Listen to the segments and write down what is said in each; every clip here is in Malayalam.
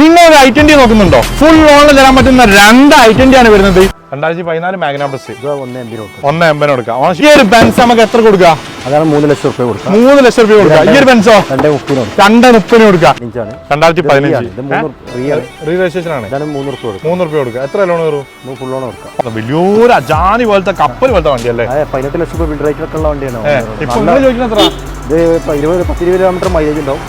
നിങ്ങൾ ഒരു ഐ ട്വന്റി നോക്കുന്നുണ്ടോ? ഫുൾ ലോണിൽ തരാൻ പറ്റുന്ന രണ്ട് ഐ ട്വന്റി ആണ് വരുന്നത്. രണ്ടായിരത്തി പതിനാല് മാഗ്ന പ്ലസ് ഇത് ഒന്ന് എം കൊടുക്കാം. ഈ ഒരു ബെൻസ് നമുക്ക് എത്ര കൊടുക്കാം? അതാണ് മൂന്ന് ലക്ഷം റുപ്യ കൊടുക്കുക മൂന്ന് ലക്ഷം രൂപ കൊടുക്കാം. ഈ ഒരു ബെൻസോ രണ്ടേ മുപ്പതിന് കൊടുക്കാം. രണ്ട് മുപ്പതിന് കൊടുക്കാം? ഇഞ്ചാണ് രണ്ടായിരത്തി ഇത് പതിനഞ്ച്. ആണ്. ഇതാണ് മൂന്ന് റുപ്യ കൊടുക്കാം. മൂന്ന് റുപ്യ കൊടുക്കുക എത്ര ലോൺ വരും ഫുൾ ലോൺ കൊടുക്കാം. വലിയൊരു അജാനി പോലത്തെ കപ്പൽ പോലത്തെ വണ്ടിയല്ലേ? അല്ലേ പതിനെട്ട് ലക്ഷം രൂപ ബിൽഡ് റേറ്റിലൊക്കെ ഉള്ള വണ്ടിയാണ്. ഇത് ഇരുപത് പത്ത് ഇരുപത് കിലോമീറ്റർ മൈലേജ് ഉണ്ടാവും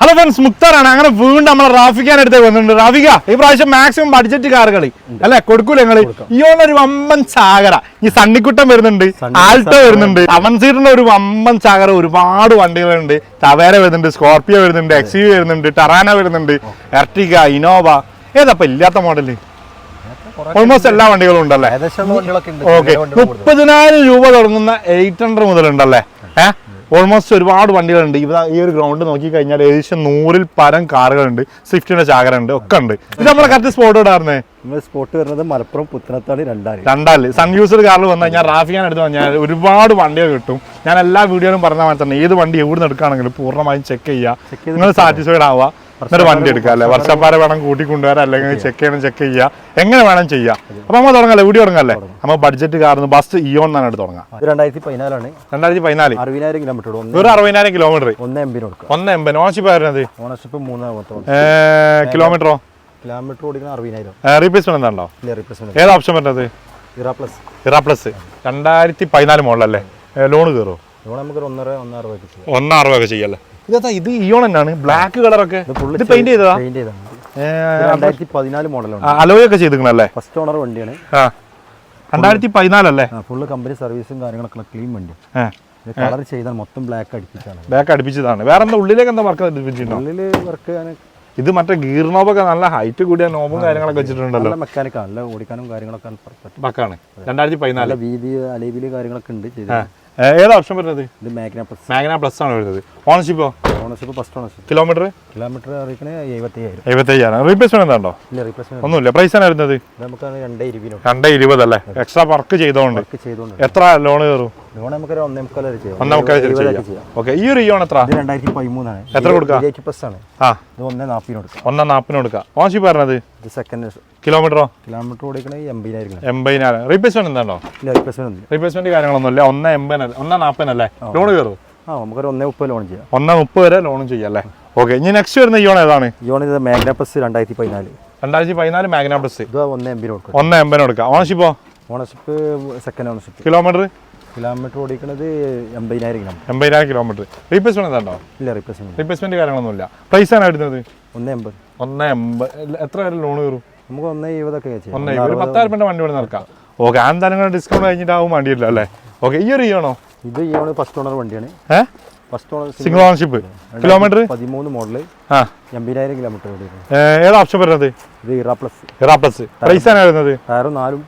ഹലോ ഫ്രണ്ട്സ് മുക്താറാണ്. അങ്ങനെ വീണ്ടും നമ്മൾ റാഫിക്കാൻ അടുത്തേക്ക് വന്നിട്ടുണ്ട്. റാഫിക ഈ പ്രാവശ്യം മാക്സിമം ബഡ്ജറ്റ് കാറുകൾ അല്ലെ? കൊടുക്കൂല ഞങ്ങൾ ഈ ഒരു വമ്പൻ ചാകര. ഈ സണ്ണിക്കുട്ടം വരുന്നുണ്ട്. ആൾട്ടോ വരുന്നുണ്ട്. അവൻ സീറ്റിന്റെ ഒരു വമ്പൻ ചാകര ഒരുപാട് വണ്ടികളുണ്ട് ടവേര വരുന്നുണ്ട് സ്കോർപിയോ വരുന്നുണ്ട് എക്സി വരുന്നുണ്ട് ടറാന വരുന്നുണ്ട് എർട്ടിക ഇനോവ ഏതപ്പ ഇല്ലാത്ത മോഡൽ ഓൾമോസ്റ്റ് എല്ലാ വണ്ടികളും ഉണ്ടല്ലേ? ഓക്കെ. മുപ്പതിനായിരം രൂപ തുടങ്ങുന്ന എയ്റ്റ് ഹൺഡ്രഡ് മുതലുണ്ടല്ലേ? ഏഹ് ഓൾമോസ്റ്റ് ഒരുപാട് വണ്ടികളുണ്ട്. ഇവിടെ ഈ ഒരു ഗ്രൗണ്ട് നോക്കി കഴിഞ്ഞാൽ ഏകദേശം നൂറിൽ പരം കാറുകളുണ്ട്. സ്വിഫ്റ്റിന്റെ ചാകര ഉണ്ട് ഒക്കെ ഉണ്ട്. ഇത് നമ്മളെ കറക്റ്റ് സ്പോട്ട് ഇടാറുന്നേ നമ്മൾ സ്പോട്ട് വരുന്നത് മലപ്പുറം പുത്തനത്താണി രണ്ടാൽ. രണ്ടാൽ. സൺ യൂസർ കാറിൽ വന്നു കഴിഞ്ഞാൽ റാഫിയാൻ എടുത്ത് കഴിഞ്ഞാൽ ഒരുപാട് വണ്ടികൾ കിട്ടും. ഞാൻ എല്ലാ വീഡിയോയിലും പറഞ്ഞ മാതിരി തന്നെ ഏത് വണ്ടി എവിടെ നിന്ന് എടുക്കുകയാണെങ്കിലും പൂർണമായും ചെക്ക് ചെയ്യുക. നിങ്ങൾ സാറ്റിസ്ഫൈഡ് ആവുക. എന്നിട്ട് വണ്ടി എടുക്കാം അല്ലെ? വർഷപ്പാര വേണം കൂട്ടി കൊണ്ടുവരാം അല്ലെങ്കിൽ ചെക്ക് ചെയ്യണം ചെക്ക് ചെയ്യുക. എങ്ങനെ വേണം ചെയ്യാം? അപ്പൊ നമ്മൾ തുടങ്ങല്ലേ? വീഡിയോ തുടങ്ങാല്ലേ? നമ്മൾ ബഡ്ജറ്റ് കാരണം ബസ് ഇയോൺ എന്നാണ് എടുത്ത് തുടങ്ങാം രണ്ടായിരത്തി പതിനാലാണ് രണ്ടായിരത്തി പതിനാല് അറുപതിനായിരം കിലോമീറ്റർ വെറും അറുപതിനായിരം കിലോമീറ്റർ ഒന്ന് എം ബിന് കൊടുക്കാം ഒന്ന് എൺപത് ഓണർഷിപ്പ് ആയിരുന്നത് ഓണർഷിപ്പ് മൂന്നാമത്തെ കിലോമീറ്ററോ കിലോമീറ്റർ ഓടിക്കുന്ന അറുപതിനായിരം. റീപ്ലേസ്മെന്റ് എന്താണോ ഏത് ഓപ്ഷൻ വരുന്നത്? ഇറ പ്ലസ് ഇറ പ്ലസ് രണ്ടായിരത്തി പതിനാല് മോഡലല്ലേ ലോൺ കയറുമോ ലോൺ നമുക്ക് ഒന്നര ഒന്നര ഒന്നാറ് ചെയ്യാം. ഒന്നാം ചെയ്യല്ലേ ഇതാ ഇത് ഇയോൺ തന്നെയാണ് ബ്ലാക്ക് കളറൊക്കെ ഇത് പെയിന്റ് ചെയ്തതാ? പെയിന്റ് ചെയ്താണ് രണ്ടായിരത്തി പതിനാല് മോഡലാണ്. അലോയ് ഒക്കെ ചെയ്തിരിക്കണല്ലേ? ഫസ്റ്റ് ഓണർ വണ്ടിയാണ്. രണ്ടായിരത്തി പതിനാലല്ലേ ഫുള്ള് കമ്പനി സർവീസും കാര്യങ്ങളൊക്കെ ക്ലീൻ വണ്ടി. കളർ ചെയ്താൽ മൊത്തം ബ്ലാക്ക് അടിപ്പിച്ചാണ്. ബ്ലാക്ക് അടിപ്പിച്ചതാണ്. വേറെ എന്താ ഉള്ളിലേക്ക് എന്താ വർക്ക് ഉള്ളിൽ വർക്ക് ഇത് മറ്റേ ഗീർ നോബൊക്കെ നല്ല ഹൈറ്റ് കൂടിയ നോബും കാര്യങ്ങളൊക്കെ വെച്ചിട്ടുണ്ടല്ലോ. നല്ല മെക്കാനിക്കാണ് നല്ല ഓടിക്കാനും കാര്യങ്ങളൊക്കെ പക്കാണ്. രണ്ടായിരത്തി പതിനാല് വീതി അലേബിൽ കാര്യങ്ങളൊക്കെ ഉണ്ട് ചെയ്തത് ഏതാ ഓപ്ഷൻ വരുന്നത്? ഇത് മാഗ്ന പ്ലസ് മാഗ്ന പ്ലസ് ആണ് വരുന്നത്. ഓണർഷിപ്പോ ownership first ownership kilometre kilometre അറിയിക്കണേ എഴുപത്തയ്യായിരം. എഴുപത്തയ്യായിരം. റീപ്ലേസ്മെന്റ് എന്താണോ ഇല്ല റീപ്ലേസ്മെന്റ് ഒന്നുമില്ല. പ്രൈസ് ആണ് വരുന്നത്? നമുക്ക് രണ്ടേ ഇരുപത് രണ്ടേ ഇരുപത് അല്ലേ? എക്സ്ട്രാ വർക്ക് ചെയ്തോണ്ട്. എത്ര ലോൺ കയറും? ലോൺ നമുക്ക് ഒന്നേ മുക്കാൽ ഒന്നേ മുക്കാൽ ചെയ്യാം. ഓക്കെ ഈ ഒരു ഇയോൺ എത്ര? രണ്ടായിരത്തി പതിമൂന്നാണ്. എത്ര കൊടുക്കാം? എയ്റ്റി പ്ലസ് ആണ്. ആ. ഇത് ഒന്നേ നാൽപ്പതിന് കൊടുക്കാം. ഒന്നാം നാപ്പിന് കൊടുക്കാം. ഓണർഷിപ്പ് പറഞ്ഞത്? ഇത് സെക്കൻഡ് കിലോമീറ്ററോ? കിലോമീറ്റർ ഓടിക്കണേ എൺപതിനായിരം കിലോ എൺപതിനായിരം. റീപ്ലേസ്മെന്റ് എന്താണോ? ഇല്ല റീപ്ലേസ്മെന്റ് റീപ്ലേസ്മെന്റ് കാര്യങ്ങളൊന്നുമില്ല. ഒന്ന് എൺപതിനല്ല ഒന്നാം നാപ്പതിനല്ലേ? ലോൺ കയറും? ആ നമുക്കൊരു ഒന്നേ മുപ്പത് ലോൺ ചെയ്യാം. ഒന്നാം മുപ്പത് വരെ ലോൺ ചെയ്യാം അല്ലേ? ഓക്കെ ഇനി നെക്സ്റ്റ് വരുന്ന ഇയോൺ ഏതാണ്? ഇയോൺ ഇത് മാഗ്നാപ്ലസ് രണ്ടായിരത്തി പതിനാല് രണ്ടായിരത്തി പതിനാല് മാഗ്നാപ്ലസ് ഇത് ഒന്നേ എൺപതിന് കൊടുക്കും. ഒന്ന് എൺപതിന് കൊടുക്കാം. ഓണർഷിപ്പോ ownership second ownership kilometre kilometre ഓടിക്കുന്നത് എൺപതിനായിരം കിലോമീറ്റർ. എൺപതിനായിരം കിലോമീറ്റർ റീപ്ലേസ്മെന്റ് എന്താണോ? ഇല്ല റീപ്ലേസ്മെന്റ് റീപ്ലേസ്മെന്റ് കാര്യങ്ങളൊന്നുമില്ല. പ്രൈസ് ആണ് വരുന്നത് ഒന്നേ എൺപത് ഒന്ന് എൺപത് എത്ര വരെ ലോൺ കയറും? നമുക്ക് ഒന്നേ എഴുപതൊക്കെ ചെയ്യാം ഒന്ന് ഒരു പത്തായിരം രൂപ വണ്ടി വേണം നടക്കാം. ഓക്കെ ആ എന്തായാലും ഡിസ്കൗണ്ട് കഴിഞ്ഞിട്ടാവും വണ്ടിയില്ല അല്ലേ? ഓക്കെ ഈ ഒരു ഇയാണോ? ഇത് ഫസ്റ്റ് ഓണർ വണ്ടിയാണ്. ഏഹ് first owner single ownership kilometre പതിമൂന്ന് മോഡൽ ആ. എൺപതിനായിരം കിലോമീറ്റർ ഏത് ഓപ്ഷൻ വരുന്നത്? ഇത് ഇറ പ്ലസ് ഇറാ പ്ലസ് പ്രൈസ് ആണ് വരുന്നത്? ടയറും നാലും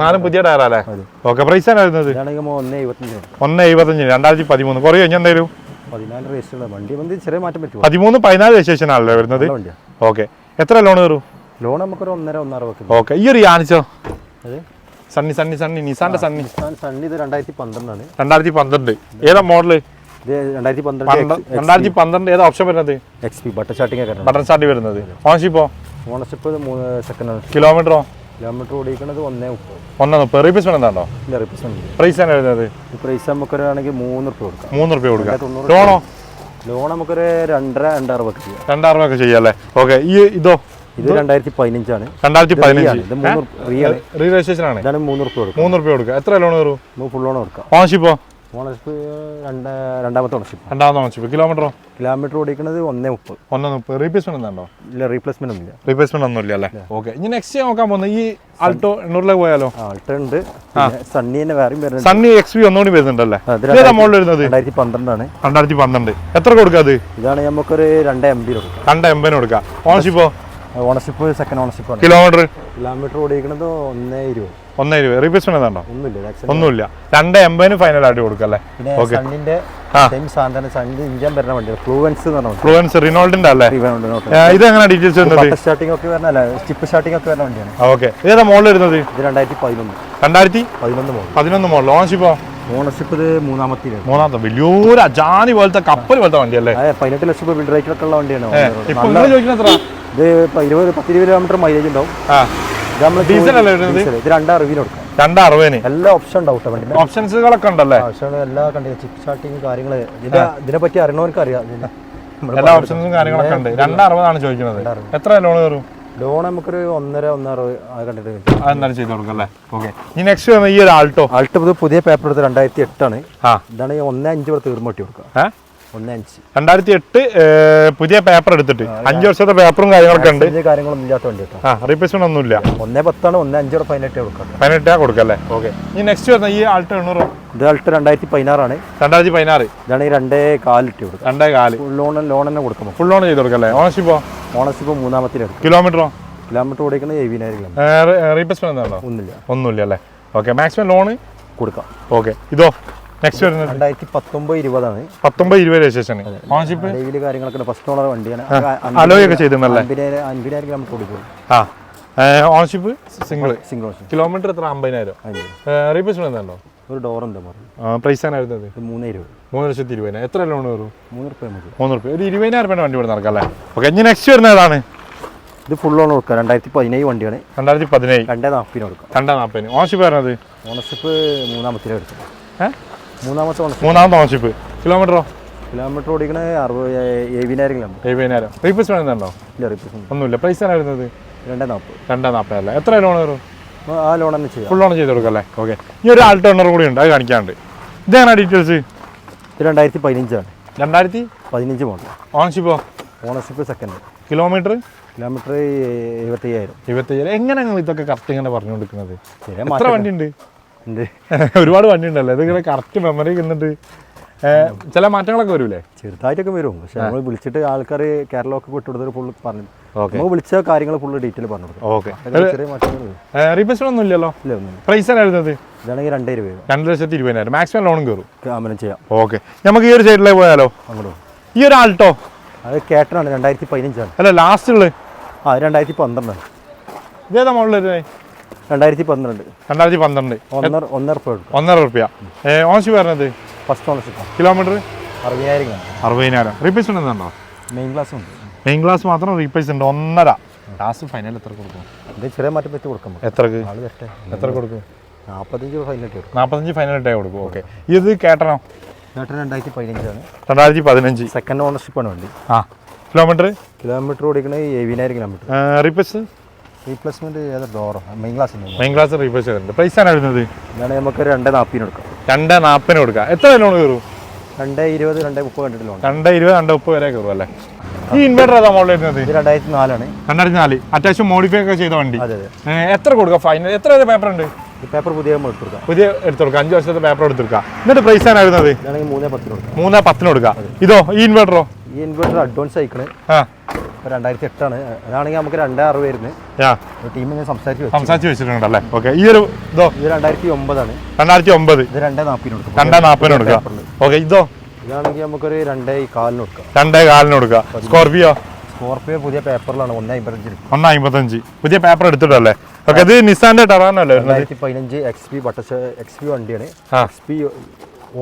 നാലും പുതിയ ടയറല്ലേ അതെ. ഓക്കെ പ്രൈസ് ആണ് വരുന്നത്? ഒന്നേ എഴുപത്തഞ്ച് രണ്ടായിരത്തി പതിമൂന്ന്. കുറേ കഴിഞ്ഞ എന്തായാലും പതിനാല് രജിസ്റ്റർ വണ്ടി വന്ന് ചെറിയ മാറ്റം പറ്റുമോ? പതിമൂന്ന് പതിനാല് രജിസ്ട്രേഷൻ ആണല്ലേ വരുന്നത് വണ്ടിയാണ് ഓക്കെ. എത്ര ലോൺ കയറും? ലോൺ നമുക്കൊരു ഒന്നര ഒന്നര വെക്കും ഓക്കെ. ഈ ഒരു യാനിച്ചോ? സണ്ണി സണ്ണി സണ്ണി നിസാന്റെ സണ്ണി. സണ്ണി ഇത് രണ്ടായിരത്തി പന്ത്രണ്ടാണ് രണ്ടായിരത്തി പന്ത്രണ്ട് ഏതാ മോഡൽ രണ്ടായിരത്തി പന്ത്രണ്ട് ഏതാ ഓപ്ഷൻ വരുന്നത്? എക്സ് പി ബട്ടർ സ്റ്റാർട്ടിംഗ് ഒക്കെ ബട്ടൺ സ്റ്റാർട്ട് വരുന്നത്. ഓണർഷിപ്പോ ഓണർഷിപ്പ് സെക്കൻഡ് കിലോമീറ്ററോ കിലോമീറ്റർ ഓടിക്കുന്നത് ഒന്നേ മുപ്പത്. ഒന്നേ മുപ്പത്. റീപ്ലേസ്മെന്റ് എന്താണോ? ഇല്ല റീപ്ലേസ്മെന്റ് പ്രൈസ് ആണ് വരുന്നത്? പ്രൈസ് നമുക്ക് ആണെങ്കിൽ മൂന്ന് റുപ്യ കൊടുക്കാം. മൂന്ന് റുപ്യ കൊടുക്കാം ലോണോ ലോൺ നമുക്കൊരു രണ്ടര രണ്ടാറ് രൂപ ചെയ്യാം. രണ്ടായിരം രൂപ ചെയ്യാം ചെയ്യാല്ലേ ഓക്കെ ഈ ഇതോ? ഇത് രണ്ടായിരത്തി പതിനഞ്ചാണ് രണ്ടായിരത്തി പതിനഞ്ച് രജിസ്ട്രേഷൻ ആണ്. ഇതാണ് മൂന്ന് റുപ്യ കൊടുക്കും മൂന്ന് റുപ്യ കൊടുക്കുക. എത്ര ലോൺ കയറും ഫുൾ ലോൺ കൊടുക്കാം. ഓണർഷിപ്പോ ഓണർഷിപ്പ് രണ്ട് രണ്ടാമത്തെ ഓണർഷിപ്പ് രണ്ടാമത്തെ ഓണർഷിപ്പ് കിലോമീറ്ററോ? കിലോമീറ്റർ ഓടിക്കുന്നത് ഒന്നേ മുപ്പത്. ഒന്നേ മുപ്പത്. റീപ്ലേസ്മെന്റ് എന്താണോ ഇല്ല റീപ്ലേസ്മെന്റ് ഒന്നുമില്ല. റീപ്ലേസ്മെന്റ് ഒന്നുമില്ല അല്ലേ? ഓക്കെ ഇനി നെക്സ്റ്റ് നോക്കാൻ പോകുന്നത് ഈ ആൾട്ടോ എണ്ണൂറിലേക്ക് പോയാലോ? ആൾട്ടോ ഉണ്ട്. സണ്ണി തന്നെ വേറെയും വരുന്നുണ്ട്. സണ്ണി എക്സ് വി ഒന്നുകൂടി വരുന്നുണ്ടല്ലേ? മോഡൽ വരുന്നത്? രണ്ടായിരത്തി പന്ത്രണ്ടാണ്. രണ്ടായിരത്തി പന്ത്രണ്ട്. എത്ര കൊടുക്കാത് ഇതാണ് നമുക്കൊരു രണ്ട് എം ബി കൊടുക്കാം രണ്ട് എംബിന് കൊടുക്കാം ഓണർഷിപ്പോ ownership second ownership kilometre? Kilometre ഓടിക്കുന്നത് ഒന്നേ ഇരുപത്. ഒന്നേ ഇരുപത്. റീപ്ലേസ്മെന്റ് എന്താണോ ഒന്നുമില്ല. ഒന്നുമില്ല. രണ്ട് എൺപതിന് ഫൈനൽ ആയിട്ട് കൊടുക്കല്ലേ സണ്ണിന്റെ ഇഞ്ചൻ വരുന്ന വണ്ടി ഫ്ലൂവൻസ് എന്ന് പറഞ്ഞ വണ്ടി. ഫ്ലുവൻസ് റിനോൾഡിന്റെ അല്ലേ? ഇവനുണ്ട് ഏ, ഇത് എങ്ങനെ ഡീറ്റെയിൽസ് വരുന്നത്? ബട്ടർ സ്റ്റാർട്ടിംഗ് ഒക്കെ വരുന്ന അല്ല സ്റ്റിപ്പ് സ്റ്റാർട്ടിംഗ് ഒക്കെ വരുന്ന വണ്ടിയാണ്. ഓക്കെ ഏതാ മോഡൽ വരുന്നത്? ഇത് രണ്ടായിരത്തി പതിനൊന്ന്. രണ്ടായിരത്തി പതിനൊന്ന് മോഡൽ പതിനൊന്ന് മോഡൽ ഓണർഷിപ്പോ ഓണർഷിപ്പ് ഇത് മൂന്നാമത്തെ മൂന്നാമത്തെ വലിയൊരു അജാനി പോലത്തെ കപ്പൽ പോലത്തെ വണ്ടിയല്ലേ? പതിനെട്ട് ലക്ഷം രൂപ റേറ്റിലൊക്കെ ഉള്ള വണ്ടിയാണ് ഇത് ഇരുപത് പത്ത് ഇരുപത് കിലോമീറ്റർ മൈലേജ് ഉണ്ടാവും ഇത് അല്ലേ? ഇത് രണ്ടാ റിവ്യൂ കൊടുക്കാം. രണ്ട് അറുപതിന്? എല്ലാ ഓപ്ഷൻ ഉണ്ടാവും വണ്ടിന്റെ. ഓപ്ഷൻസുകളൊക്കെ ഉണ്ടല്ലേ? എല്ലാ കണ്ടില്ല ചിപ്പ് സ്റ്റാർട്ടിങ് കാര്യങ്ങൾ ഇതിന്റെ ഇതിനെ പറ്റി അറിയണവർക്ക് അറിയാം എല്ലാ ഓപ്ഷൻസും കാര്യങ്ങളൊക്കെ ഉണ്ട്. രണ്ട് അറുപതാണ് ചോദിക്കുന്നത്. എത്ര ലോൺ കയറും ലോൺ നമുക്കൊരു ഒന്നര ഒന്നര കണ്ടിട്ട് കിട്ടും. അതെന്തായാലും ചെയ്ത് കൊടുക്കാം അല്ലേ? ഓക്കെ ഈ നെക്സ്റ്റ് ഈ ഒരു ആൾട്ടോ? ആൾട്ട് പുതിയ പേപ്പർ എടുത്ത് രണ്ടായിരത്തി എട്ടാണ്. ആ. ഇതാണ് ഈ ഒന്നേ അഞ്ച് പേർ തീർന്നു കൊടുക്കുക. ഒന്നേ അഞ്ച്. രണ്ടായിരത്തി എട്ട് പുതിയ പേപ്പർ എടുത്തിട്ട്. അഞ്ച് വർഷത്തെ പേപ്പറും കാര്യങ്ങളൊക്കെ ഉണ്ട്. കാര്യങ്ങളൊന്നും ഇല്ലാത്ത വണ്ടി കേട്ടോ. ആ റീപ്ലേസ്മെന്റ് ഒന്നുമില്ല. ഒന്നേ പത്താണ് ഒന്നേ അഞ്ചോ പതിനെട്ട് കൊടുക്കാം പതിനെട്ടാ കൊടുക്കല്ലേ ഓക്കെ ഈ നെക്സ്റ്റ് വരുന്ന ഈ ആൾട്ട് എണ്ണൂറ്. ഇത് ആൾട്ട് രണ്ടായിരത്തി പതിനാറാണ് രണ്ടായിരത്തി പതിനാറ് ഇതാണ് ഈ രണ്ടേ കാലിട്ട് കൊടുക്കുക. രണ്ടേ കാൽ. ഫുൾ ലോൺ ലോൺ തന്നെ കൊടുക്കുമ്പോൾ. ഫുൾ ലോൺ ചെയ്ത് കൊടുക്കല്ലേ ഓണർഷിപ്പോ ഓണർഷിപ്പ് മൂന്നാമത്തിലെടുക്കും കിലോമീറ്ററോ കിലോമീറ്റർ ഓടിക്കുന്നത് എഴുപതിനായിരം കിലോമീറ്റർ റീപ്ലേസ്മെന്റ് ഒന്നുമില്ല. ഒന്നുമില്ല. അല്ലേ? ഓക്കെ മാക്സിമം ലോൺ കൊടുക്കാം. ഓക്കെ ഇതോ? നെക്സ്റ്റ് വരുന്നത്? രണ്ടായിരത്തി പത്തൊമ്പത് ഇരുപതാണ്. പത്തൊമ്പത് ഇരുപത് രജിസ്ട്രേഷൻ ഓണർഷിപ്പ് ഡെയിലി കാര്യങ്ങളൊക്കെ ഫസ്റ്റ് ഓണർ വണ്ടിയാണ്. അലോയ് ഒക്കെ ചെയ്തിട്ടുണ്ടല്ലേ അൻപതിനായിരം കിലോമീറ്റർ ആ ഓണർഷിപ്പ് സിംഗിൾ സിംഗിൾ കിലോമീറ്റർ എത്ര? അമ്പതിനായിരം. റീപ്ലേസ്മെന്റ് ഉണ്ടോ ഒരു ഡോർ പറയുക പ്രൈസ് ആണ് വരുന്നത്? ഇത് മൂന്നേ ലക്ഷത്തി ഇരുപതിനായിരം. എത്ര ലോൺ വരും? മൂന്ന് റുപ്യ മൂന്ന് റുപ്യ. ഒരു ഇരുപതിനായിരം രൂപ വണ്ടി ഇവിടെ നടക്കാം അല്ലേ? ഓക്കെ ഇനി നെക്സ്റ്റ് വരുന്നത് ഏതാണ്? ഇത് ഫുൾ ഓൺ കൊടുക്കുക രണ്ടായിരത്തി പതിനേഴ് വണ്ടിയാണ്. രണ്ടായിരത്തി പതിനേഴ് രണ്ടേ നാൽപ്പതിന് കൊടുക്കാം. രണ്ടേ നാൽപ്പതിന്. ഓണർഷിപ്പ് വരുന്നത് ഓണർഷിപ്പ് മൂന്നാമത്തെ എടുക്കും ഏ? മൂന്നാമത്തെ മൂന്നാമത്തെ ഓണർഷിപ്പ് കിലോമീറ്ററോ കിലോമീറ്റർ ഓടിക്കണ അറുപത് എഴുപതിനായിരം കിലോമീറ്റർ എഴുപതിനായിരം റീപ്ലേസ്മെന്റ് ഉണ്ടോ ഇല്ല റിപ്പീസ് ഒന്നുമില്ല പ്രൈസ് ആണ് വരുന്നത് രണ്ടേ നാൽപ്പത് രണ്ടാം നാൽപ്പതല്ലേ എത്ര ലോൺ വരും ആ ലോൺ തന്നെ ചെയ്യാം ഫുൾ ലോൺ ചെയ്ത് കൊടുക്കാം അല്ലേ ഓക്കെ ഇനി ഒരു ആൾട്ടോ ഓണർ കൂടി ഉണ്ട് അത് കാണിക്കാണ്ട് ഇതാണ് ഡീറ്റെയിൽസ് ഇത് രണ്ടായിരത്തി പതിനഞ്ചാണ് രണ്ടായിരത്തി പതിനഞ്ച് മോഡൽ ഓണർഷിപ്പോ ഓണർഷിപ്പ് സെക്കൻഡ് കിലോമീറ്റർ കിലോമീറ്റർ ഇരുപത്തയ്യായിരം ഇരുപത്തയ്യായിരം എങ്ങനെ നിങ്ങൾ ഇതൊക്കെ കറക്റ്റ് ഇങ്ങനെ പറഞ്ഞു കൊടുക്കുന്നത് എത്ര വണ്ടി ഉണ്ട് ഒരുപാട് വണ്ടി ഉണ്ടല്ലോ ഇതിങ്ങനെ കറക്റ്റ് മെമ്മറി എന്നിട്ട് ചില മാറ്റങ്ങളൊക്കെ വരൂലേ? ചെറുതായിട്ടൊക്കെ വരും. പക്ഷെ നമ്മൾ വിളിച്ചിട്ട് ആൾക്കാർ കേരളമൊക്കെ വിട്ടുകൊടുത്തത് ഫുള്ള് പറഞ്ഞു ഓക്കെ നമ്മൾ വിളിച്ച കാര്യങ്ങൾ ഫുൾ ഡീറ്റെയിൽ പറഞ്ഞു റീപ്ലേസ്മെന്റ് ഒന്നും ഇല്ലല്ലോ? പ്രൈസ് ആയിരുന്നത് ഇതാണെങ്കിൽ രണ്ടേ രൂപ. രണ്ട് ലക്ഷത്തി ഇരുപതിനായിരം. മാക്സിമം ലോണും കയറും. ചെയ്യാം. ഓക്കെ നമുക്ക് ഈ ഒരു സൈഡിലേക്ക് പോയാലോ? അങ്ങോട്ട് ഈ ഒരു ആൾട്ടോ? അത് കേട്ടനാണ്. രണ്ടായിരത്തി പതിനഞ്ചാണ്. അല്ല ലാസ്റ്റ് ഉള്ളത്. ആ രണ്ടായിരത്തി പന്ത്രണ്ടാണ്. ഇതേതാ മോളിൽ രണ്ടായിരത്തി പന്ത്രണ്ട് രണ്ടായിരത്തി പന്ത്രണ്ട് ഒന്നര ഒന്നര രൂപ പറഞ്ഞത് ഒന്നര റുപ്യ ഫസ്റ്റ് ഓണർഷിപ്പ്. കിലോമീറ്റർ? അറുപതിനായിരം അറുപതിനായിരം. റീപ്ലേസ്മെന്റ് എന്താണോ മെയിൻ ക്ലാസ് ഉണ്ട്. മെയിൻ ക്ലാസ് മാത്രം റീപ്ലേസ് ഉണ്ട്. ഒന്നര. ലാസ്റ്റ് ഫൈനൽ എത്ര കൊടുക്കും? ഇത് ചെറിയ മാറ്റം പറ്റി കൊടുക്കാം എത്രക്ക്? എത്ര കൊടുക്കും? നാൽപ്പത്തഞ്ച് ഫൈനൽ നാൽപ്പത്തഞ്ച് ഫൈനൽ ഇട്ടേ കൊടുക്കും. ഓക്കെ. ഇത് കേട്ടണോ. ചേട്ടൻ രണ്ടായിരത്തി പതിനഞ്ചാണ് രണ്ടായിരത്തി പതിനഞ്ച് സെക്കൻഡ് ഓണർഷിപ്പാണ് വണ്ടി. ആ. കിലോമീറ്റർ കിലോമീറ്റർ ഓടിക്കണത് എഴുപതിനായിരം കിലോമീറ്റർ റീപ്ലേസ് റീപ്ലേസ്മെന്റ് ഏത് ഡോറോ main glass main glass replace ചെയ്തിട്ടുണ്ട്. പ്രൈസ് ആണ് വരുന്നത് ഇതാണ് നമുക്ക് രണ്ടേ നാൽപ്പതിന് കൊടുക്കാം. രണ്ട് നാൽപ്പതിന് കൊടുക്കാം. എത്ര ലോൺ കയറും? രണ്ടേ ഇരുപത് രണ്ടേ മുപ്പത് കണ്ടിട്ട് ലോൺ രണ്ട് ഇരുപത് രണ്ട് മുപ്പത് വരെ കയറും അല്ലേ? ഈ ഇൻവെർട്ടർ ഏതാ മോഡൽ വരുന്നത്? രണ്ടായിരത്തി നാലാണ് രണ്ടായിരത്തി നാല് അത്യാവശ്യം മോഡിഫൈ ഒക്കെ ചെയ്ത വണ്ടി. അതെ എത്ര കൊടുക്കാം? ഫൈനൽ എത്ര വരെ പേപ്പർ ഉണ്ട്? പേപ്പർ പുതിയ നമ്മൾ പുതിയ എടുത്തു അഞ്ച് വർഷത്തെ പേപ്പർ എടുത്തു കൊടുക്കാം. എന്നിട്ട് പ്രൈസ് ആണ് വരുന്നത് മൂന്നേ പത്തിന് കൊടുക്കാം. മൂന്നേ പത്തിന് കൊടുക്കാം. ഇതോ ഈ ഇൻവെർട്ടറോ ഈ ഇൻവെർട്ടർ അഡ്വാൻസ് അയക്കണ് ആ. ഇപ്പോൾ രണ്ടായിരത്തി എട്ടാണ് അതാണെങ്കിൽ നമുക്ക് രണ്ടേ അറുപത് വരുന്നത് ടീമിൽ സംസാരിച്ച് അല്ലേ സംസാരിച്ച് വെച്ചിട്ടുണ്ടല്ലേ? ഓക്കെ ഈ ഒരു ഇതോ? ഇത് രണ്ടായിരത്തി ഒമ്പതാണ് രണ്ടായിരത്തി ഒമ്പത് ഇത് രണ്ടേ നാൽപ്പതിന് കൊടുക്കും രണ്ടാം നാൽപ്പതിന് കൊടുക്കാം ഓക്കെ ഇതോ? ഇതാണെങ്കിൽ നമുക്കൊരു രണ്ടേ കാലിന് കൊടുക്കാം. രണ്ടേ കാലിന് കൊടുക്കാം സ്കോർപിയോ സ്കോർപിയോ പുതിയ പേപ്പറിലാണ്. ഒന്നേ അമ്പത്തഞ്ച് ഒന്ന് അമ്പത്തഞ്ച് പുതിയ പേപ്പർ എടുത്തിട്ടല്ലേ? ഓക്കെ ഇത് നിസാന്റെ ടറാനോ അല്ലേ വരുന്നത്? രണ്ടായിരത്തി പതിനഞ്ച് എക്സ് പി ബട്ടസ് എക്സ് പി വണ്ടിയാണ് എക്സ് പി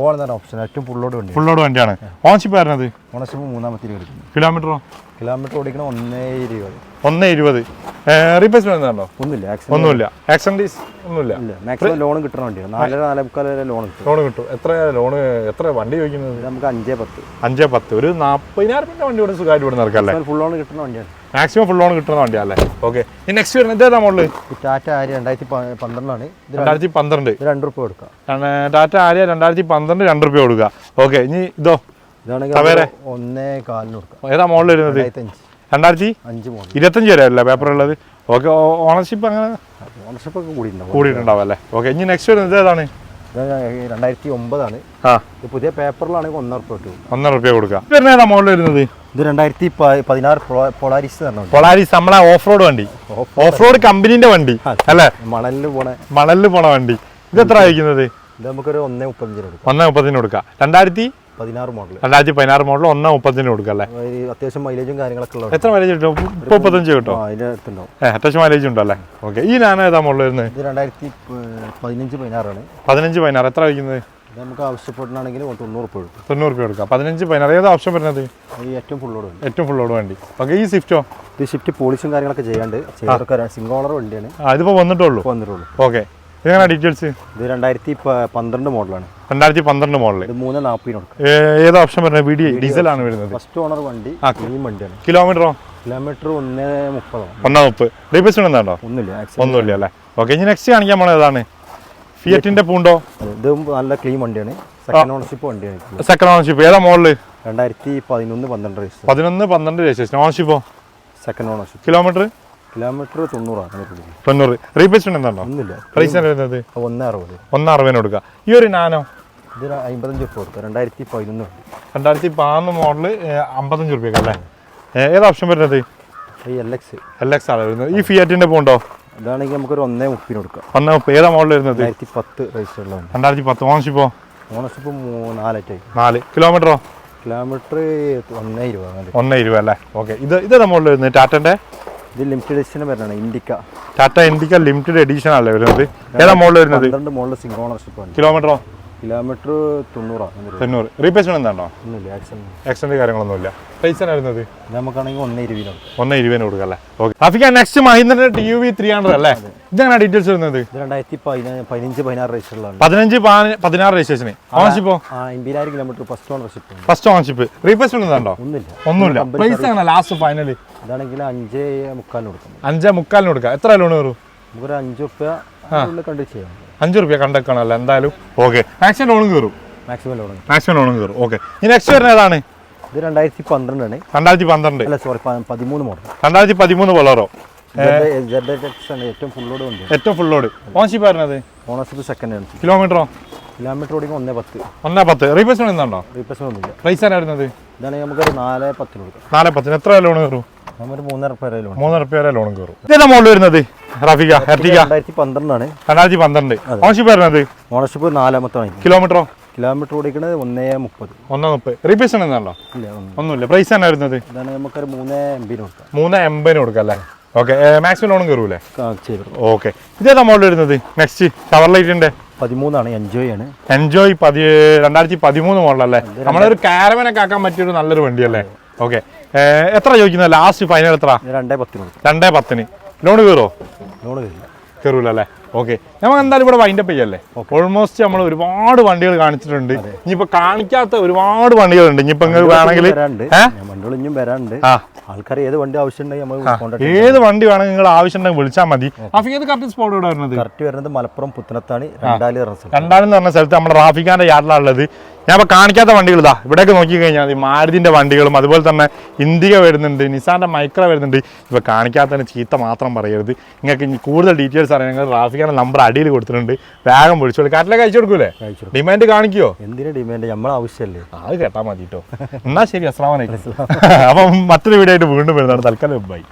ഓൺ എന്നാണ് ഓപ്ഷൻ ഏറ്റവും ഫുള്ളോട് വണ്ടി ഫുള്ളോട് വണ്ടിയാണ്. ഓൺഷിപ്പ് ആയിരുന്നത് ഓണർഷിപ്പ് മൂന്നാമത്തെ കിലോമീറ്ററോ കിലോമീറ്റർ ഓടിക്കണ ഒന്നേ ഇരുപത്. ഒന്നേ ഇരുപത്. റീപ്ലേസ്മെന്റ് ഉണ്ടോ ഒന്നുമില്ല ആക്സിഡന്റ് ഒന്നുമില്ല. ഒന്നുമില്ല. മാക്സിമം ലോൺ കിട്ടണ വണ്ടിയാണ്. നാലര നാലേ മുക്കാൽ വരെ ലോൺ കിട്ടും. ലോൺ കിട്ടും. എത്ര ലോൺ എത്ര വണ്ടി ചോദിക്കുന്നത്? നമുക്ക് അഞ്ചേ പത്ത്. അഞ്ചേ പത്ത്. ഒരു നാൽപ്പതിനായിരം രൂപ വണ്ടി ഇവിടെ സുഖമായിട്ട് ഇവിടെ നടക്കല്ലേ? ഫുൾ ലോൺ കിട്ടുന്ന വണ്ടിയാണ്. മാക്സിമം ഫുൾ ലോൺ കിട്ടുന്ന വണ്ടിയല്ലേ? ഓക്കെ നെക്സ്റ്റ് വരുന്നത് ഇതേതാ മോഡൽ? ടാറ്റ ആര്യ രണ്ടായിരത്തി പന്ത്രണ്ടാണ്. രണ്ടായിരത്തി പന്ത്രണ്ട്. രണ്ട് റുപ്യ കൊടുക്കാം. ടാറ്റ ആര്യ രണ്ടായിരത്തി പന്ത്രണ്ട് രണ്ട് റുപ്യ കൊടുക്കുക. ഓക്കെ ഇനി ഇതോ ഇതാണെങ്കിൽ ഒന്നേ കാലിന് കൊടുക്കാം. ഏതാ മോഡൽ വരുന്നത്? രണ്ടായിരത്തി? അഞ്ച് മോഡൽ. ഇരുപത്തഞ്ച് വരെ അല്ലേ പേപ്പർ ഉള്ളത് ഓക്കെ ഓണർഷിപ്പ് അങ്ങനെ? ഓണർഷിപ്പ് ഒക്കെ കൂടിയിട്ടുണ്ടാവും കൂടിയിട്ടുണ്ടാവും അല്ലേ? ഓക്കെ ഇനി നെക്സ്റ്റ് വരുന്നത് ഏതാണ്? രണ്ടായിരത്തി ഒമ്പതാണ്. പുതിയ പേപ്പറിലാണെങ്കിൽ ഒന്നര റുപ്യ കിട്ടും. ഒന്നര റുപ്യ കൊടുക്കുക. വരുന്ന ഏതാ മോഡൽ വരുന്നത്? ഇത് രണ്ടായിരത്തി പതിനാറ് പൊളാരിസ് പൊളാരിസ് നമ്മളെ ഓഫ് റോഡ് വണ്ടി. ഓഫ് റോഡ് കമ്പനീന്റെ വണ്ടി അല്ലേ? മണലിൽ പോണ. മണലിൽ പോണ വണ്ടി. ഇത് എത്ര അയക്കുന്നത് ഇത് നമുക്കൊരു ഒന്നേ മുപ്പത്തഞ്ചിന് കൊടുക്കാം. ഒന്നേ മുപ്പത്തിന് കൊടുക്കാം രണ്ടായിരത്തി പതിനാറ് മോഡൽ രണ്ടായിരത്തി പതിനാറ് മോഡൽ ഒന്ന് മുപ്പത്തിന് കൊടുക്കുക അല്ലേ? അത്യാവശ്യം മൈലേജും കാര്യങ്ങളൊക്കെ ഉള്ളത് എത്ര മൈലേജ് കിട്ടും? മുപ്പത്തഞ്ച് കിട്ടും? അത്യാവശ്യം മൈലേജ് ഉണ്ടല്ലേ ഓക്കെ. ഈ ഞാൻ ഏതാ മോഡൽ വരുന്നത്? ഇത് രണ്ടായിരത്തി പതിനഞ്ച് പതിനാറാണ്. പതിനഞ്ച് പതിനാറ്. എത്ര വയ്ക്കുന്നത് നമുക്ക് ആവശ്യപ്പെടണമെങ്കിൽ തൊണ്ണൂറ് രൂപ കൊടുക്കും. തൊണ്ണൂറ് രൂപ കൊടുക്കാം. പതിനഞ്ച് പതിനാറ്. ഏതാ ഓപ്ഷൻ വരുന്നത്? ഈ ഏറ്റവും ഫുള്ളോട് ഏറ്റവും ഫുള്ളോട് വേണ്ടി. ഓക്കെ ഈ സ്വിഫ്റ്റോ ഇത് ഷിഫ്റ്റ് പോളിഷും കാര്യങ്ങളൊക്കെ ചെയ്യാണ്ട് സിംഗോളർ വണ്ടിയാണ്. ആ ഇതിപ്പോൾ വന്നിട്ടുള്ളൂ വന്നിട്ടുള്ളൂ ഓക്കെ. ഇതെങ്ങനെ ഡീറ്റെയിൽസ് ഇത് രണ്ടായിരത്തി പന്ത്രണ്ട് മോഡലാണ്. രണ്ടായിരത്തി പന്ത്രണ്ട് മോഡൽ മൂന്ന് നാൽപ്പതിന് ഏത് ഓപ്ഷൻ വരുന്നത്? വി ഡി ഡീസലാണ് വരുന്നത്. ഫസ്റ്റ് ഓണർ വണ്ടി വണ്ടിയാണ്. കിലോമീറ്ററോ കിലോമീറ്റർ ഒന്ന് മുപ്പതോ? ഒന്നാ മുപ്പത്. റീപ്ലേസ്മെന്റ് എന്താണ്ടോ ഒന്നുമില്ല ഒന്നുമില്ല അല്ലേ? ഓക്കെ ഇനി നെക്സ്റ്റ് കാണിക്കാൻ പോണത് ഏതാണ്? ഫിയറ്റിന്റെ പൂണ്ടോ? ഇത് നല്ല ക്ലീൻ വണ്ടിയാണ്. സെക്കൻഡ് ഓണർഷിപ്പ് വണ്ടിയാണ് സെക്കൻഡ് ഓണർഷിപ്പ് ഏതാ മോഡൽ രണ്ടായിരത്തി പതിനൊന്ന് പന്ത്രണ്ട് പതിനൊന്ന് പന്ത്രണ്ട് രജിസ്ട്രേഷൻ ഓണർഷിപ്പോ സെക്കൻഡ് ഓണർഷിപ്പ് കിലോമീറ്റർ കിലോമീറ്റർ തൊണ്ണൂറാണ്. തൊണ്ണൂറ്. റീപ്ലേസ്മെന്റ് എന്താണോ? ഒന്നുമില്ല. പ്രൈസ് വരുന്നത്? കൊടുക്കുക. ഈ ഒരു നാനോ? അമ്പത്തഞ്ച് കൊടുക്കുക. രണ്ടായിരത്തി പതിനൊന്ന്. രണ്ടായിരത്തി പതിനൊന്ന് മോഡൽ അമ്പത്തഞ്ച് റുപ്യക്ക് അല്ലേ? ഏതാ ഓപ്ഷൻ വരുന്നത്? ഈ എൽ എക്സ് എൽ എക്സ് ആണ് വരുന്നത്. ഈ ഫിയാറ്റിന്റെ പോണ്ടോ ഇതാണെങ്കിൽ നമുക്കൊരു ഒന്നേ മുപ്പിന് കൊടുക്കാം. ഒന്നേ മുപ്പ് ഏതാ മോഡൽ വരുന്നത്? രണ്ടായിരത്തി പത്ത് വണ്ടി രണ്ടായിരത്തി പത്ത്. ഓണർഷിപ്പോ ഓണർഷിപ്പ് നാലായിട്ട് നാല് കിലോമീറ്ററോ? കിലോമീറ്റർ ഒന്നേ ഇരുപത് ഒന്ന് ഇരുപത് അല്ലേ? ഓക്കെ. ഇത് ഇതേതാ മോഡൽ വരുന്നത്? ടാറ്റന്റെ? ഇത് ലിമിറ്റഡ് എഡിഷൻ വരുന്നതാണ് Indica Tata Indica limited edition അല്ലേ വരുന്നത്? ഏതാ മോഡൽ വരുന്നത്? പന്ത്രണ്ട് മോഡൽ സിംഗിൾ ഓണർഷിപ്പ് കിലോമീറ്ററോ കിലോമീറ്റർ തൊണ്ണൂറാണ് അങ്ങനെ വരും. തൊണ്ണൂറ്. റീപ്ലേസ്മെന്റ് എന്താണോ? ഒന്നുമില്ല ആക്സിഡന്റ് ആക്സിഡന്റ് കാര്യങ്ങളൊന്നുമില്ല. പൈസ വരുന്നത് ഇത് നമുക്കാണെങ്കിൽ ഒന്നേ ഇരുപതിന് കൊടുക്കാം. ഒന്ന് ഇരുപതിന് കൊടുക്കുക അല്ലേ? ഓക്കെ അഫിക്ക next മഹീന്ദ്രന്റെ T U V three hundred അല്ലേ? ഇതാണ് ഡീറ്റെയിൽസ് വരുന്നത്? ഇത് രണ്ടായിരത്തി പതിന- പതിനഞ്ച് പതിനാറ് രജിസ്റ്ററുള്ള വണ്ടി പതിനഞ്ച് പാ- പതിനാറ് രജിസ്ട്രേഷന് ഓണർഷിപ്പോ ആ kilometre first ownership first ownership replacement എന്താണ്ടോ ഒന്നുമില്ല. ലാസ്റ്റ് ഇതാണെങ്കിൽ അഞ്ച് മുക്കാലിന് കൊടുക്കാം. അഞ്ചേ മുക്കാലിന് കൊടുക്കാം. എത്ര ലോൺ വരും? നമുക്കൊരു അഞ്ച് റുപ്യ ചെയ്യാം. അഞ്ച് റുപ്യ കണ്ടെക്കണല്ലോ എന്തായാലും. ഓക്കെ മാക്സിമം ലോണും കയറും. മാക്സിമം ലോൺ മാക്സിമം ലോണും കയറും. ഓക്കെ ഇനി നെക്സ്റ്റ് വരുന്ന ഏതാണ്? ഇത് രണ്ടായിരത്തി പന്ത്രണ്ടാണ് രണ്ടായിരത്തി പന്ത്രണ്ട്. അല്ല സോറി പതിമൂന്ന് മോഡൽ രണ്ടായിരത്തി പതിമൂന്ന് ബൊളറോ ഏറ്റവും ഫുള്ളോട് ഏറ്റവും ഫുൾ ലോഡ് ഓൺഷിപ്പ് വരുന്നത് ഓണർഷിപ്പ് സെക്കൻഡ് ആണ് കിലോമീറ്ററോ കിലോമീറ്റർ ഓടിക്കുമ്പോൾ ഒന്നേ പത്ത്. ഒന്നേ പത്ത്. റീപ്ലേസ്മെന്റ് എന്താണോ? റീപ്ലേസ്മെന്റ് ഒന്നുമില്ല. പ്രൈസ് ആണ് വരുന്നത്? ഇതാണെങ്കിൽ നമുക്ക് നാല് പത്തിന് കൊടുക്കാം. നാല് പത്തിന്. എത്ര ലോൺ കയറും? മൂന്നര വരെ ലോൺ കയറും ഇതെല്ലാം മോഡൽ വരുന്നത്? റഫിക എർട്ടിക രണ്ടായിരത്തി പന്ത്രണ്ടാണ് രണ്ടായിരത്തി പന്ത്രണ്ട്. ഓണർഷിപ്പ് വരുന്നത്? ഓണർഷിപ്പ് നാലാമത്തെ കിലോമീറ്ററോ കിലോമീറ്റർ ഓടിക്കുന്നത് ഒന്നേ മുപ്പത്. ഒന്നേ മുപ്പത്. റീപ്ലേസ്മെന്റ് എന്താണോ ഇല്ല ഒന്നുമില്ല. പ്രൈസ് ആണ് വരുന്നത്? ഇതാണ് നമുക്കൊരു മൂന്ന് എം ബിന് കൊടുക്കാം. മൂന്ന് എൺപതിന് കൊടുക്കാം അല്ലേ? ഓക്കെ മാക്സിമം ലോണും കയറൂലേ ഓക്കെ ഇതേതാ മോഡൽ വരുന്നത്? നെക്സ്റ്റ് ഷവർ ലൈറ്റിന്റെ പതിമൂന്നാണ് എൻജോയ് ആണ്. എൻജോയ് പതി രണ്ടായിരത്തി പതിമൂന്ന് മോഡലല്ലേ നമ്മളൊരു കാരവനൊക്കെ ആക്കാൻ പറ്റിയൊരു നല്ലൊരു വണ്ടി അല്ലേ ഓക്കെ എത്ര ചോദിക്കുന്നത് ലാസ്റ്റ് ഫൈനൽ എത്ര രണ്ടേ പത്തിന്. രണ്ടേ പത്തിന്. ലോൺ കയറോ ലോൺ കയറില്ല. കയറൂല അല്ലേ? ഓക്കെ നമുക്ക് എന്തായാലും ഇവിടെ വൈൻഡപ്പ് ചെയ്യല്ലേ? ഓൾമോസ്റ്റ് നമ്മൾ ഒരുപാട് വണ്ടികൾ കാണിച്ചിട്ടുണ്ട്. ഇനിയിപ്പോ കാണിക്കാത്ത ഒരുപാട് വണ്ടികളുണ്ട്. ഇനിയിപ്പോ നിങ്ങൾക്ക് വേണമെങ്കിൽ? വണ്ടികൾ ഇനിയും ആൾക്കാർ ഏത് വണ്ടി ആവശ്യമുണ്ടെങ്കിൽ ഏത് വണ്ടി വേണമെങ്കിൽ നിങ്ങൾ ആവശ്യമുണ്ടെങ്കിൽ വിളിച്ചാൽ മതി. അഫിക്ക് ഏത് കറക്റ്റ് സ്പോട്ട് ഇവിടെ വരുന്നത്? കറക്റ്റ് വരുന്നത് മലപ്പുറം പുത്തനത്താണ്. രണ്ടാൽ രണ്ടാലെന്ന് പറഞ്ഞ സ്ഥലത്ത് നമ്മുടെ റാഫിഖാന്റെ ഉള്ളത്. ഞാൻ ഇപ്പോൾ കാണിക്കാത്ത വണ്ടികൾ ഇതാ ഇവിടെയൊക്കെ നോക്കി കഴിഞ്ഞാൽ ഈ മാരുതിന്റെ വണ്ടികളും അതുപോലെ തന്നെ ഇന്ത്യ വരുന്നുണ്ട് നിസാന്റെ മൈക്ര വരുന്നുണ്ട്. ഇപ്പൊ കാണിക്കാത്തതിന് ചീത്ത മാത്രം പറയരുത്. നിങ്ങൾക്ക് കൂടുതൽ ഡീറ്റെയിൽസ് അറിയാൻ നിങ്ങൾ റാഫിക്കാന്റെ നമ്പർ അടിയിൽ കൊടുത്തിട്ടുണ്ട്. വേഗം വിളിച്ചോളൂ കാറ്റിലേക്ക് അയച്ചു കൊടുക്കൂലേ? ഡിമാൻഡ് കാണിക്കോ? എന്തിനാ ഡിമാൻഡ് നമ്മളെ ആവശ്യമല്ലേ അത് കേട്ടാൽ മതി കേട്ടോ എന്നാ ശരി അസ്ലാം വലൈക്കും അപ്പം മറ്റൊരു വീഡിയോ ആയിട്ട് വീണ്ടും വരുന്നതാണ്. തൽക്കാലം ബൈ.